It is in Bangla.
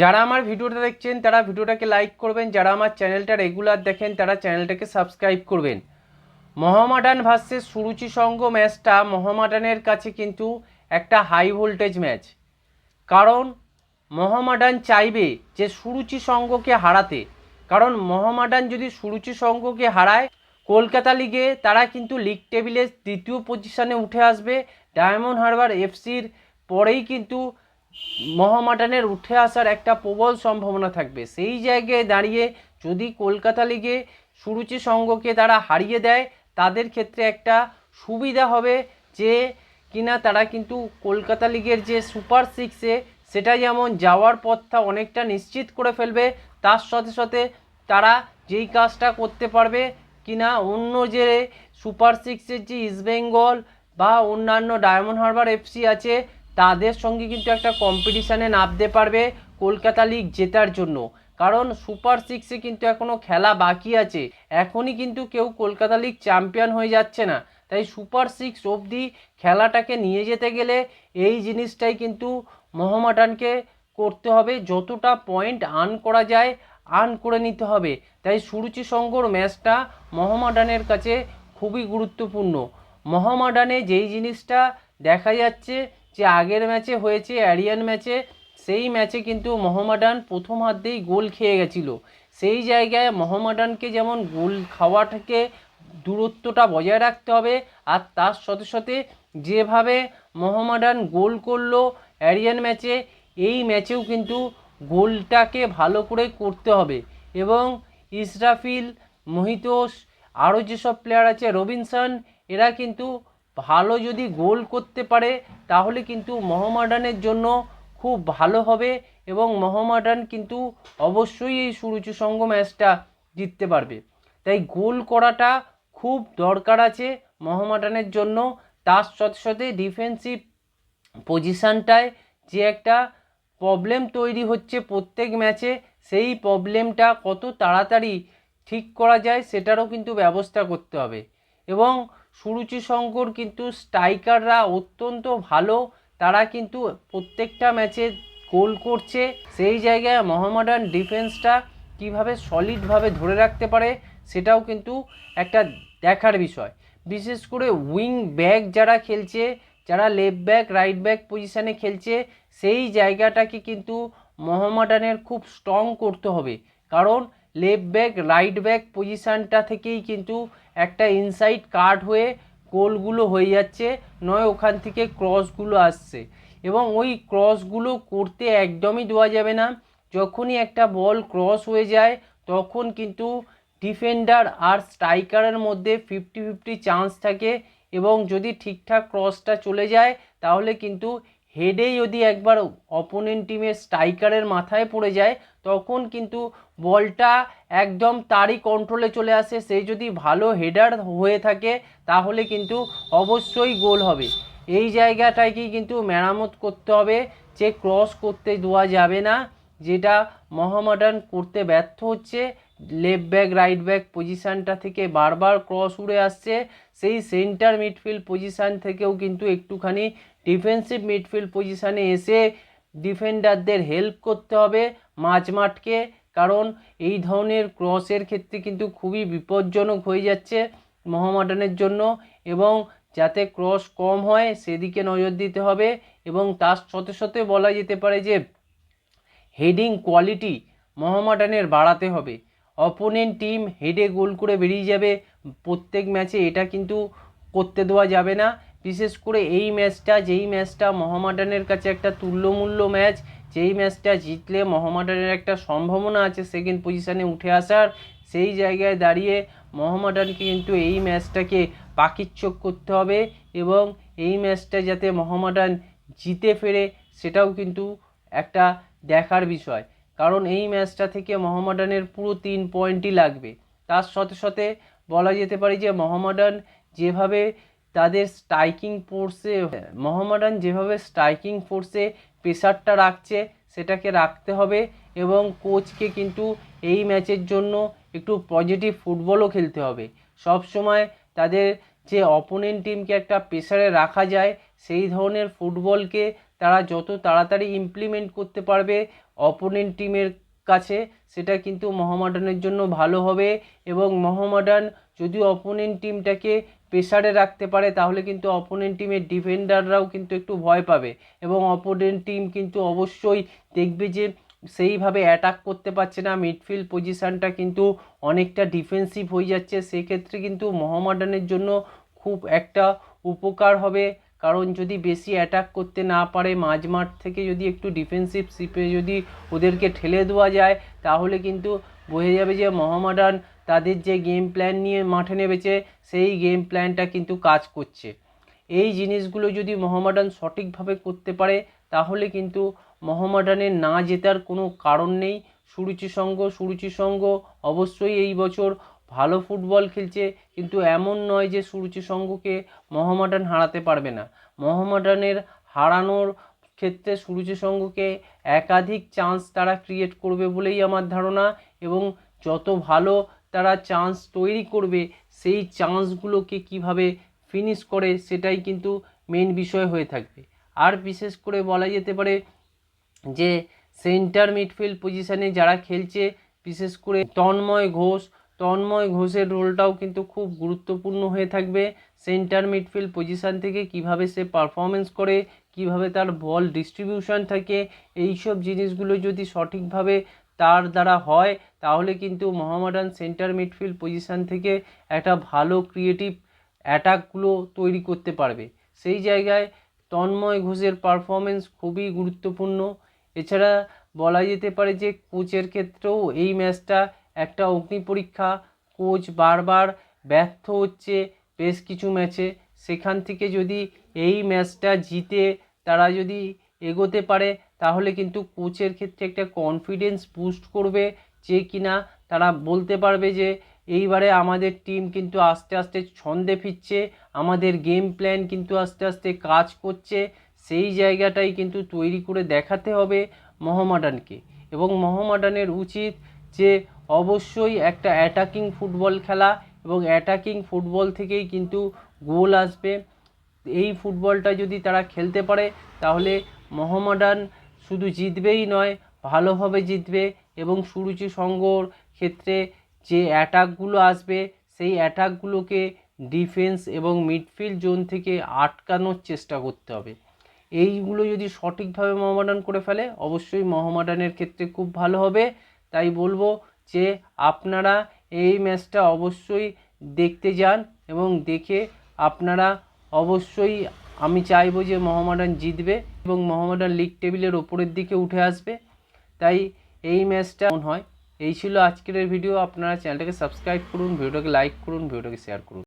যারা আমার ভিডিওটা দেখছেন, তারা ভিডিওটাকে লাইক করবেন। যারা আমার চ্যানেলটা রেগুলার দেখেন, তারা চ্যানেলটাকে সাবস্ক্রাইব করবেন। মহামাডান ভার্সেস সুরুচি সঙ্গ ম্যাচটা। মহামাডানের কাছে কিন্তু একটা হাই ভোল্টেজ ম্যাচ কারণ মহামাডান চাইবে যে সুরুচি সঙ্গকে হারাতে। কারণ মহামাডান যদি সুরুচি সঙ্গকে হারায়, কলকাতা লিগে তারা কিন্তু লিগ টেবিলে দ্বিতীয় পজিশনে উঠে আসবে। ডায়মন্ড হারবার এফসির পরেই কিন্তু মহামাডানের উঠে আসার একটা প্রবল সম্ভাবনা থাকবে। সেই জায়গায় দাঁড়িয়ে যদি কলকাতা লিগে সুরুচি সঙ্গকে তারা হারিয়ে দেয়, তাদের ক্ষেত্রে একটা সুবিধা হবে যে কিনা তারা কিন্তু কলকাতা লিগের যে সুপার সিক্সে সেটা যেমন যাওয়ার পথটা অনেকটা নিশ্চিত করে ফেলবে, তার সাথে সাথে তারা যেই কাজটা করতে পারবে কিনা অন্য যে সুপার সিক্সের যে ইস্টবেঙ্গল বা অন্যান্য ডায়মন্ড হারবার এফসি আছে তাদের সঙ্গে কিন্তু একটা কম্পিটিশানে নামতে পারবে কলকাতা লিগ জেতার জন্য। কারণ সুপার সিক্সে কিন্তু এখনও খেলা বাকি আছে। এখনই কিন্তু কেউ কলকাতা লিগ চ্যাম্পিয়ন হয়ে যাচ্ছে না। তাই সুপার সিক্স অবধি খেলাটাকে নিয়ে যেতে গেলে এই জিনিসটাই কিন্তু মোহামেডানকে করতে হবে। যতটা পয়েন্ট আর্ন করা যায় আর্ন করে নিতে হবে। তাই সুরুচি সঙ্গর ম্যাচটা মোহামেডানের কাছে খুবই গুরুত্বপূর্ণ। মোহামেডানে যেই জিনিসটা দেখা যাচ্ছে যে আগের ম্যাচে হয়েছে অ্যারিয়ান ম্যাচে, সেই ম্যাচে কিন্তু মোহামেডান প্রথম হাতেই গোল খেয়ে গেছিল। সেই জায়গায় মোহামেডানকে যেমন গোল খাওয়াটাকে দূরত্বটা বজায় রাখতে হবে, আর তার সাথে সাথে যেভাবে মোহামেডান গোল করল অ্যারিয়ান ম্যাচে, এই ম্যাচেও কিন্তু গোলটাকে ভালো করে করতে হবে। এবং ইসরাফিল, মোহিতোষ, আরও যেসব প্লেয়ার আছে, রবিনসন, এরা কিন্তু ভালো যদি গোল করতে পারে, তাহলে কিন্তু মোহামেডানের জন্য খুব ভালো হবে এবং মোহামেডান কিন্তু অবশ্যই এই সুরুচি সঙ্গ ম্যাচটা জিততে পারবে। তাই গোল করাটা খুব দরকার আছে মোহামেডানের জন্য। তার সাথে সাথে ডিফেন্সিভ পজিশানটায় যে একটা প্রবলেম তৈরি হচ্ছে প্রত্যেক ম্যাচে, সেই প্রবলেমটা কত তাড়াতাড়ি ঠিক করা যায় সেটারও কিন্তু ব্যবস্থা করতে হবে। এবং সুরুচি শঙ্কর কিন্তু স্ট্রাইকাররা অত্যন্ত ভালো। তারা কিন্তু প্রত্যেকটা ম্যাচে গোল করছে। সেই জায়গায় মোহামেডান ডিফেন্সটা কীভাবে সলিডভাবে ধরে রাখতে পারে সেটাও কিন্তু একটা দেখার বিষয়। বিশেষ করে উইং ব্যাক যারা খেলছে, যারা লেফট ব্যাক রাইট ব্যাক পজিশানে খেলছে, সেই জায়গাটাকে কিন্তু মোহামেডানের খুব স্ট্রং করতে হবে। কারণ লেফট ব্যাক, রাইট ব্যাক পজিশানটা থেকেই কিন্তু একটা ইনসাইড কাট হয়ে গোলগুলো হয়ে যাচ্ছে। নয়, ওখান থেকে ক্রসগুলো আসছে। এবং ওই ক্রসগুলো করতে একদমই দেওয়া যাবে না। যখনই একটা বল ক্রস হয়ে যায়, তখন কিন্তু ডিফেন্ডার আর স্ট্রাইকারের মধ্যে ফিফটি ফিফটি চান্স থাকে। এবং যদি ঠিকঠাক ক্রসটা চলে যায়, তাহলে কিন্তু হেডে যদি একবার অপোনেন্ট টিমের স্ট্রাইকারের মাথায় পড়ে যায় তখন কিন্তু বলটা একদম তারই কন্ট্রোলে চলে আসে। সেই যদি ভালো হেডার হয়ে থাকে, তাহলে কিন্তু অবশ্যই গোল হবে। এই জায়গাটাকেই কিন্তু মেরামত করতে হবে যে ক্রস করতে দেওয়া যাবে না, যেটা মোহামেডান করতে ব্যর্থ হচ্ছে। লেফট ব্যাক রাইট ব্যাক পজিশানটা থেকে বারবার ক্রস উড়ে আসছে। সেই সেন্টার মিডফিল্ড পজিশান থেকেও কিন্তু একটুখানি ডিফেন্সিভ মিডফিল্ড পজিশানে এসে ডিফেন্ডারদের হেল্প করতে হবে মাঝমাঠকে। কারণ এই ধরনের ক্রসের ক্ষেত্রে কিন্তু খুবই বিপজ্জনক হয়ে যাচ্ছে মোহামেডানের জন্য এবং যাতে ক্রস কম হয় সেদিকে নজর দিতে হবে এবং তার সাথে সাথে বলা যেতে পারে যে হেডিং কোয়ালিটি মোহামেডানের বাড়াতে হবে। অপোনেন্ট টিম হেডে গোল করে বেরিয়ে যাবে। প্রত্যেক ম্যাচে এটা কিন্তু করতে দেওয়া যাবে না। বিশেষ করে এই ম্যাচটা, যেই ম্যাচটা মোহামেডানের কাছে একটা তুল্যমূল্য ম্যাচ, যেই ম্যাচটা জিতলে মোহামেডানের একটা সম্ভাবনা আছে সেকেন্ড পজিশানে উঠে আসার, সেই জায়গায় দাঁড়িয়ে মোহামেডানকে কিন্তু এই ম্যাচটাকে পাকিচ্ছক করতে হবে এবং এই ম্যাচটা যাতে মোহামেডান জিতে ফেরে সেটাও কিন্তু একটা দেখার বিষয়। কারণ এই ম্যাচটা থেকে মোহামেডানের পুরো তিন পয়েন্টই লাগবে। তার সাথে সাথে বলা যেতে পারে যে মোহামেডান যেভাবে তাদের স্ট্রাইকিং ফোর্সে মোহামেডান যেভাবে স্ট্রাইকিং ফোর্সে প্রেশারটা রাখছে, সেটাকে রাখতে হবে এবং কোচকে কিন্তু এই ম্যাচের জন্য একটু পজিটিভ ফুটবলও খেলতে হবে। সব সময় তাদের যে অপোনেন্ট টিমকে একটা প্রেশারে রাখা যায়, সেই ধরনের ফুটবলকে তারা যত তাড়াতাড়ি ইমপ্লিমেন্ট করতে পারবে অপোনেন্ট টিমের কাছে, সেটা কিন্তু মহামাডানের জন্য ভালো হবে এবং মহামাডান যদি অপোনেন্ট টিমটাকে প্রেসারে রাখতে পারে, তাহলে কিন্তু অপোনেন্ট টিমের ডিফেন্ডাররাও কিন্তু একটু ভয় পাবে। এবং অপোনেন্ট টিম কিন্তু অবশ্যই দেখবে যে সেইভাবে অ্যাটাক করতে পারছে না মিডফিল্ড পজিশানটা কিন্তু অনেকটা ডিফেন্সিভ হয়ে যাচ্ছে। সেক্ষেত্রে কিন্তু মহামাডানের জন্য খুব একটা উপকার হবে। কারণ যদি বেশি অ্যাটাক করতে না পারে, মাঝমাঠ থেকে যদি একটু ডিফেন্সিভ শিপে যদি ওদেরকে ঠেলে দেওয়া যায়, তাহলে কিন্তু বোঝা যাবে যে মহামাডান তাদের যে গেম প্ল্যান নিয়ে মাঠে নেমেছে, সেই গেম প্ল্যানটা কিন্তু কাজ করছে। এই জিনিসগুলো যদি মহামাডান সঠিকভাবে করতে পারে, তাহলে কিন্তু মহামাডানের না জেতার কোনো কারণ নেই। সুরুচি সঙ্গ সুরুচি সঙ্গ, অবশ্যই এই বছর ভালো ফুটবল খেলছে, কিন্তু এমন নয় যে সুরুচি সঙ্গকে মহামাডান হারাতে পারবে না। মহামাডানের হারানোর ক্ষেত্রে সুরুচি সঙ্গকে একাধিক চান্স তারা ক্রিয়েট করবে বলেই আমার ধারণা এবং যত ভালো তারা চান্স তৈরি করবে, সেই চান্সগুলোকে কীভাবে ফিনিশ করে সেটাই কিন্তু মেন বিষয় হয়ে থাকবে। আর বিশেষ করে বলা যেতে পারে যে সেন্টার মিডফিল্ড পজিশানে যারা খেলছে, বিশেষ করে তন্ময় ঘোষ, তন্ময় ঘোষের রোলটাও কিন্তু খুব গুরুত্বপূর্ণ হয়ে থাকবে। সেন্টার মিডফিল্ড পজিশান থেকে কীভাবে সে পারফরমেন্স করে, কীভাবে তার বল ডিস্ট্রিবিউশন থাকে, এইসব জিনিসগুলো যদি সঠিকভাবে তার দ্বারা হয়, তাহলে কিন্তু মোহামেডান সেন্টার মিডফিল্ড পজিশান থেকে একটা ভালো ক্রিয়েটিভ অ্যাটাকগুলো তৈরি করতে পারবে। সেই জায়গায় তন্ময় ঘোষের পারফরমেন্স খুবই গুরুত্বপূর্ণ। এছাড়া বলা যেতে পারে যে কোচের ক্ষেত্রেও এই ম্যাচটা একটা অগ্নি পরীক্ষা। কোচ বারবার ব্যর্থ হচ্ছে বেশ কিছু ম্যাচে। সেখান থেকে যদি এই ম্যাচটা জিতে তারা যদি এগোতে পারে তাহলে কিন্তু কোচের ক্ষেত্রে একটা কনফিডেন্স বুস্ট করবে যে কিনা তারা বলতে পারবে যে এইবারে আমাদের টিম কিন্তু আস্তে আস্তে ছন্দে ফিরছে, আমাদের গেম প্ল্যান কিন্তু আস্তে আস্তে কাজ করছে, সেই জায়গাটাই কিন্তু তৈরি করে দেখাতে হবে মহামাডানকে। এবং মহামাডানের উচিত যে অবশ্যই একটা অ্যাটাকিং ফুটবল খেলা এবং অ্যাটাকিং ফুটবল থেকেই কিন্তু গোল আসবে। এই ফুটবলটা যদি তারা খেলতে পারে, তাহলে মহামাডান শুধু জিতবেই নয়, ভালোভাবে জিতবে এবং সুরুচি সঙ্গর ক্ষেত্রে যে অ্যাটাকগুলো আসবে, সেই অ্যাটাকগুলোকে ডিফেন্স এবং মিডফিল্ড জোন থেকে আটকানোর চেষ্টা করতে হবে। এইগুলো যদি সঠিকভাবে মহামাডান করে ফেলে, অবশ্যই মহামাডানের ক্ষেত্রে খুব ভালো হবে। তাই বলব যে, আপনারা এই ম্যাচটা অবশ্যই দেখতে যান এবং দেখে আপনারা অবশ্যই, আমি চাইব যে মহামাডান জিতবে। এবং মোহামেডান লিগ টেবিলের ওপরের দিকে উঠে আসবে। তাই এই ম্যাচটা মনে হয়? এই ছিল আজকের ভিডিও। আপনারা চ্যানেলটাকে সাবস্ক্রাইব করুন, ভিডিওটাকে লাইক করুন, ভিডিওটাকে শেয়ার করুন।